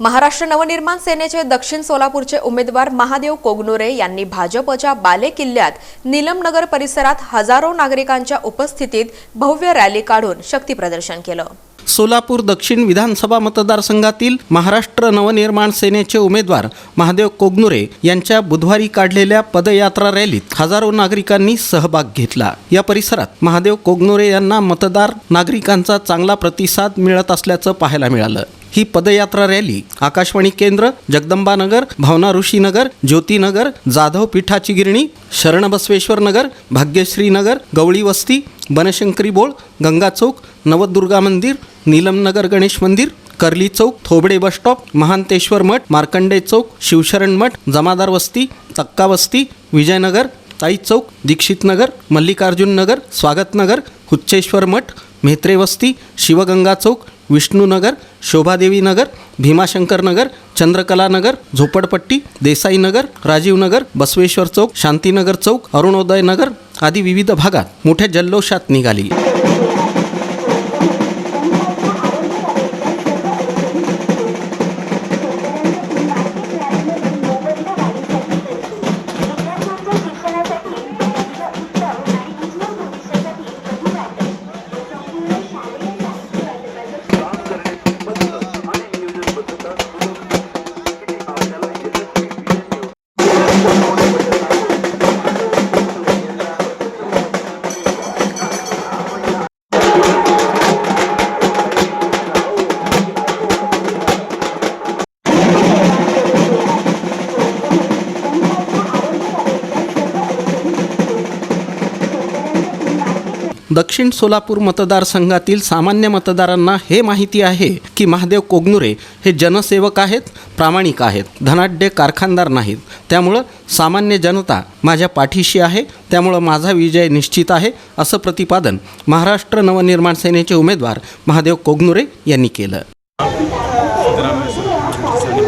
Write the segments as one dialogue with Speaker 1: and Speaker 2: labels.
Speaker 1: महाराष्ट्र नवनिर्माण सेनेचे दक्षिण सोलापूरचे उमेदवार महादेव कोगनुरे यांनी भाजपच्या बाले किल्ल्यात निलमनगर परिसरात हजारो नागरिकांच्या उपस्थितीत भव्य रॅली काढून शक्तीप्रदर्शन केलं.
Speaker 2: सोलापूर दक्षिण विधानसभा मतदारसंघातील महाराष्ट्र नवनिर्माण सेनेचे उमेदवार महादेव कोगनुरे यांच्या बुधवारी काढलेल्या पदयात्रा रॅलीत हजारो नागरिकांनी सहभाग घेतला. या परिसरात महादेव कोगनुरे यांना मतदार नागरिकांचा चांगला प्रतिसाद मिळत असल्याचं पाहायला मिळालं. ही पदयात्रा रॅली आकाशवाणी केंद्र जगदंबानगर भावना ऋषीनगर ज्योतीनगर जाधव पिठाची गिरणी शरणबसवेश्वर नगर भाग्यश्री नगर गवळी वस्ती बनशंकरी बोळ गंगा चौक नवदुर्गा मंदिर नीलमनगर गणेश मंदिर कर्ली चौक थोबडे बस स्टॉप महांतेश्वर मठ मार्कंडे चौक शिवशरण मठ जमादार वस्ती तक्का वस्ती विजयनगर ताई चौक दीक्षित नगर मल्लिकार्जुन नगर स्वागत नगर हुच्चेश्वर मठ म्हेत्रे वस्ती शिवगंगा चौक विष्णुनगर शोभादेवी नगर चंद्रकलानगर चंद्रकला नगर झोपडपट्टी देसाईनगर राजीवनगर बसवेश्वर चौक शांतीनगर चौक अरुणोदय नगर आदी विविध भागात मोठ्या जल्लोषात निघाली. दक्षिण सोलापूर मतदारसंघातील सामान्य मतदारांना हे माहिती आहे की महादेव कोगनुरे हे जनसेवक आहेत प्रामाणिक आहेत धनाढ्य कारखानदार नाहीत. त्यामुळं सामान्य जनता माझ्या पाठीशी आहे त्यामुळं माझा विजय निश्चित आहे असं प्रतिपादन महाराष्ट्र नवनिर्माण सेनेचे उमेदवार महादेव कोगनुरे यांनी केलं.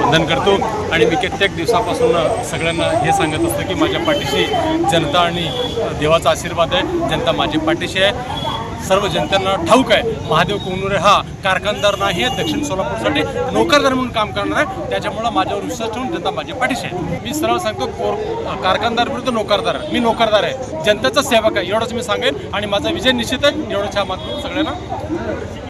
Speaker 3: वंदन करतो. आणि मी कित्येक दिवसापासून सगळ्यांना हे सांगत असतं की माझ्या पाठीशी जनता आणि देवाचा आशीर्वाद आहे. जनता माझ्या पाठीशी आहे. सर्व जनतेला ठाऊक आहे. महादेव कोंगनुरे हा कारखानदार नाही आहे. दक्षिण सोलापूरसाठी नोकरदार म्हणून काम करणार आहे. त्याच्यामुळं माझ्यावर विश्वास ठेवून जनता माझ्या पाठीशी आहे. मी सरळ सांगतो कोर कारखानदार विरुद्ध नोकरदार आहे. मी नोकरदार आहे. जनतेचा सेवक आहे. एवढंच मी सांगेन. आणि माझा विजय निश्चित आहे. एवढंच ह्या मात सगळ्यांना